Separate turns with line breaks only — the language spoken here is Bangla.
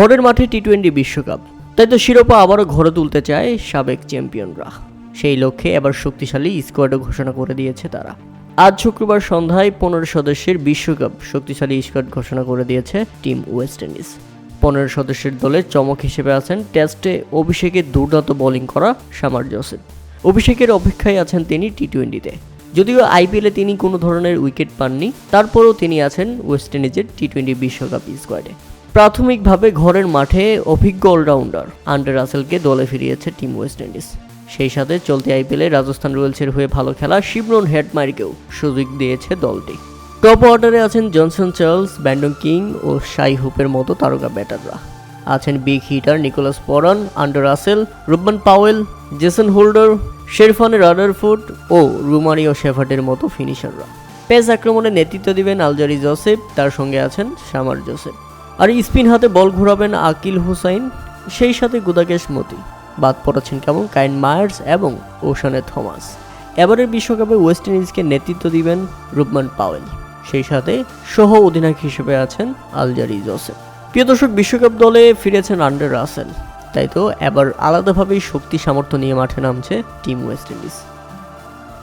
ঘরের মাঠে টি টোয়েন্টি বিশ্বকাপ। তাই তো শিরোপা আবারও ঘরে তুলতে চায় সাবেক চ্যাম্পিয়নরা। সেই লক্ষ্যে এবার শক্তিশালী স্কোয়াডও ঘোষণা করে দিয়েছে তারা। আজ শুক্রবার সন্ধ্যায় পনেরো সদস্যের বিশ্বকাপ শক্তিশালী স্কোয়াড ঘোষণা করে দিয়েছে টিম ওয়েস্ট ইন্ডিজ। পনেরো সদস্যের দলে চমক হিসেবে আছেন টেস্টে অভিষেকে দুর্দান্ত বোলিং করা সামার জোসেফ। অভিষেকের অপেক্ষায় আছেন তিনি টি টোয়েন্টিতে যদিও আইপিএলে তিনি কোনো ধরনের উইকেট পাননি, তারপরেও তিনি আছেন ওয়েস্ট ইন্ডিজের টি টোয়েন্টি বিশ্বকাপ স্কোয়াডে। প্রাথমিকভাবে ঘরের মাঠে অভিজ্ঞ অলরাউন্ডার আন্ডার রাসেলকে দলে ফিরিয়েছে টিম ওয়েস্ট ইন্ডিজ। সেই সাথে চলতি আইপিএলে রাজস্থান রয়্যালসের হয়ে ভালো খেলা শিবরন হেডমারিকেও সুযোগ দিয়েছে দলটি। টপ অর্ডারে আছেন জনসন চার্লস, ব্যান্ডন কিং ও শাই হুপের মতো তারকা ব্যাটাররা। আছেন big hitter Nicholas Pooran, Andre Russell, Rovman Powell, Jason Holder, Sherfane Rutherford ও রুমারিও শেফার্টের মতো ফিনিশাররা। পেস আক্রমণে নেতৃত্ব দিবেন আলজারি জোসেফ, তার সঙ্গে আছেন সামার জোসেফ। আর স্পিন হাতে বল ঘোরাবেন আকিল হুসাইন, সেই সাথে গুদাকেশ মতি। বাদ পড়াচ্ছেন কেমন কাইন মায়ার্স এবং ওশানে থমাস। এবারের বিশ্বকাপে ওয়েস্ট ইন্ডিজকে নেতৃত্ব দিবেন রুবমান পাওয়েল। সেই সাথে সহ অধিনায়ক হিসেবে আছেন আলজারি জোসেফ। প্রিয় দর্শক, বিশ্বকাপ দলে ফিরেছেন আন্ডার রাসেল। তাই তো এবার আলাদাভাবেই শক্তি সামর্থ্য নিয়ে মাঠে নামছে টিম ওয়েস্ট ইন্ডিজ।